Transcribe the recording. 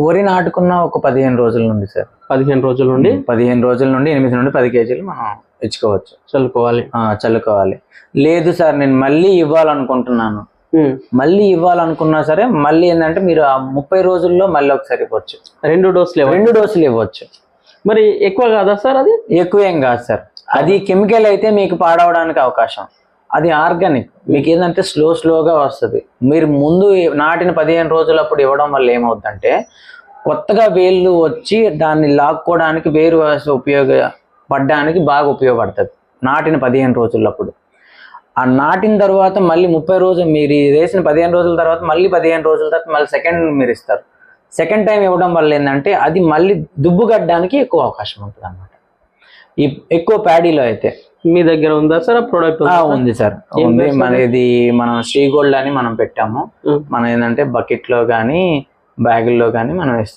వరి నాటుకున్న ఒక పదిహేను రోజుల నుండి సార్. పదిహేను రోజుల నుండి? పదిహేను రోజుల నుండి ఎనిమిది నుండి పది కేజీలు మనం ఇచ్చుకోవచ్చు. చల్లుకోవాలి. చల్లుకోవాలి. లేదు సార్ నేను మళ్ళీ ఇవ్వాలనుకుంటున్నాను. మళ్ళీ ఇవ్వాలనుకున్నా సరే మళ్ళీ ఏంటంటే మీరు ఆ ముప్పై రోజుల్లో మళ్ళీ ఒకసారి ఇవ్వచ్చు. రెండు డోసులు రెండు డోసులు ఇవ్వచ్చు. మరి ఎక్కువ కాదా సార్ అది? ఎక్కువ ఏం కాదు సార్. అది కెమికల్ అయితే మీకు పాడవడానికి అవకాశం. అది ఆర్గానిక్. మీకు ఏంటంటే స్లో స్లోగా వస్తుంది. మీరు ముందు నాటిన పదిహేను రోజులప్పుడు ఇవ్వడం వల్ల ఏమవుతుందంటే కొత్తగా వేళ్ళు వచ్చి దాన్ని లాక్కోవడానికి వేరు ఉపయోగపడడానికి బాగా ఉపయోగపడుతుంది. నాటిన పదిహేను రోజులప్పుడు. ఆ నాటిన తర్వాత మళ్ళీ ముప్పై రోజులు మీరు వేసిన పదిహేను రోజుల తర్వాత మళ్ళీ పదిహేను రోజుల తర్వాత మళ్ళీ సెకండ్ మీరు ఇస్తారు సెకండ్ టైం ఇవ్వడం వల్ల ఏంటంటే అది మళ్ళీ దుబ్బు కట్టడానికి ఎక్కువ అవకాశం ఉంటుంది అన్నమాట ఈ ఎక్కువ ప్యాడీలో అయితే. మీ దగ్గర ఉందా సార్? ఆ ప్రోడక్ట్ ఉంది సార్? ఉంది? మన ఇది మనం శ్రీ గోల్డ్ అని మనం పెట్టాము. మనం ఏంటంటే బకెట్లో కానీ బ్యాగుల్లో కానీ మనం వేస్తాం.